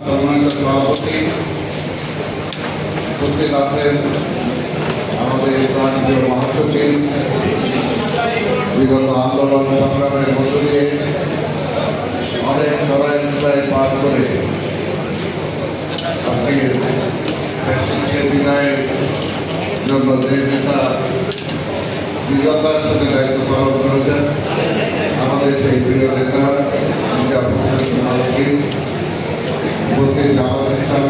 সম্মানিত সভাপতি উপস্থিত আছেন আমাদের প্রাণীয় মহাসচিব বিগত আন্দোলন সংগ্রামের মধ্য দিয়ে অনেক লড়াই লড়াই পার করে আজকে ফ্যাসিস্টের বিদায়ের জন্য যে নেতা বিগতার সাথে দায়িত্ব পালন করেছেন সহ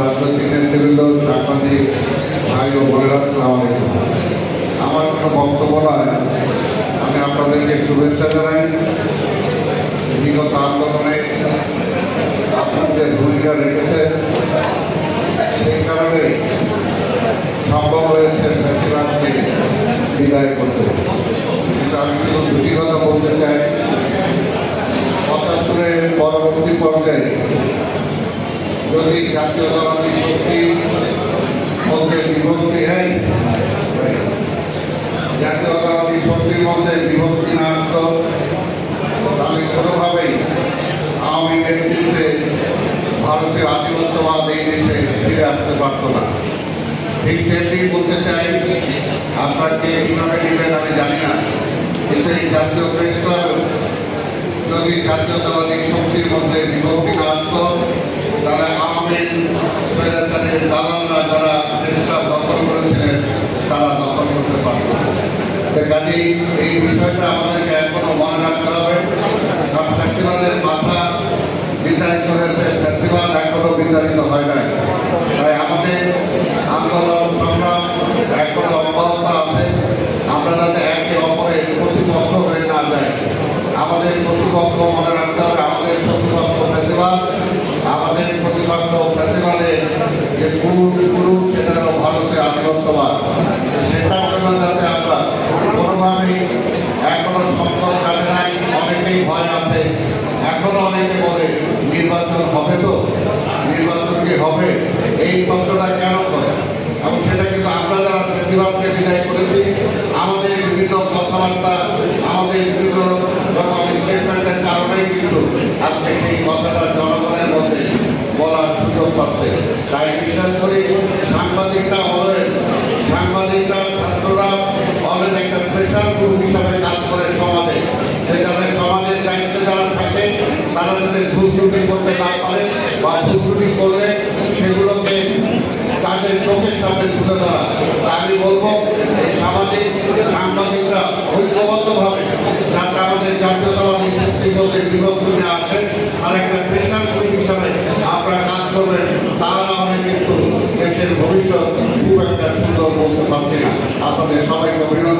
রাজনৈতিক নেতৃবৃন্দ, সাংবাদিক, ভাই ও বোনেরা আমার কোনো বক্তব্য নয়। আমি আপনাদেরকে শুভেচ্ছা জানাই। বিগত আন্দোলনে আপনাদের ভূমিকা রেখেছে। সেই কারণে সম্ভব হয়েছে বিদায় করতে। কিন্তু আমি শুধু দুটি কথা বলতে চাই পরবর্তী পর্যায়ে যদি জাতীয়তাবাদী শক্তি মধ্যে বিভক্তি হয় জাতীয়তাবাদী শক্তির মধ্যে বিভক্তি না আসতো তাহলে কোনোভাবেই আওয়ামী নেতৃত্বে ভারতীয় আধিপত্যবাদ এই দেশে ফিরে আসতে পারত না। ঠিক তেমনি বলতে চাই, আপনাকে কীভাবে নেবেন আমি জানি না, কিন্তু এই জাতীয় প্রেস ক্লাব যদি জাতীয়তাবাদী মধ্যে বিভক্তি আসতো তাহলে আওয়ামী স্বৈরাচারের দালালরা যারা প্রেস দখল করেছিলেন, তারা দখল করতে পারত কাজেই এই বিষয়টা আমাদেরকে এখনও মনে রাখতে হবে। কারণ ফেস্টিভ্যালের মাথা বিতাড়িত হয়েছে। ফেস্টিভ্যাল এখনও বিতাড়িত হয় নাই। তাই আমাদের আন্দোলন সংগ্রাম এখনও অব্যাহত আছে আমরা যাতে একে অপরের প্রতিপক্ষ হয়ে না যাই আমাদের প্রতিপক্ষ মনে রাখতে হবে আমাদের প্রতিপক্ষ ফেস্টিভ্যাল আমাদের প্রতিপক্ষ ফেস্টিভ্যালের যে পুরুষ পুরুষ সেটা হলো আধিপত্যবাদ সেটার জন্য যাতে আমরা কোনোভাবেই এখনও সম্পর্ক কাটে নাই, অনেকেই ভয় আছে। এখনও অনেকে বলে, নির্বাচন হবে তো? নির্বাচন কি হবে? এই প্রশ্নটা কেন করে? এবং সেটা কিন্তু আমরা যারা ফেস্টিভ্যালকে বিদায় করেছি, আমাদের বিভিন্ন কথাবার্তা, আমাদের বিভিন্ন রকম কিন্তু আজকে সেই কথাটা জনগণের মধ্যে বলার সুযোগ পাচ্ছে। তাই বিশ্বাস করি সাংবাদিকরা হলেন সাংবাদিকরা ছাত্ররা গ্রুপ হিসাবে কাজ করে সমাজে। তাদের সমাজের দায়িত্বে যারা থাকে, তারা যাতে ভুল ত্রুটি করতে না পারে বা ভুল ত্রুটি করলে সেগুলোকে তাদের চোখের সামনে তুলে ধরা। আমি বলব সামাজিক সাংবাদিকরা ঐক্যবদ্ধভাবে যাতে আমাদের জাতীয়তাবাদী বিভক্তি নিয়ে আসে, আর একটা প্রেশার গ্রুপ হিসাবে আপনারা কাজ করবেন, তা না হলে কিন্তু দেশের ভবিষ্যৎ খুব একটা সুন্দর বলতে পারছি না। আপনাদের সবাইকে অভিনন্দন।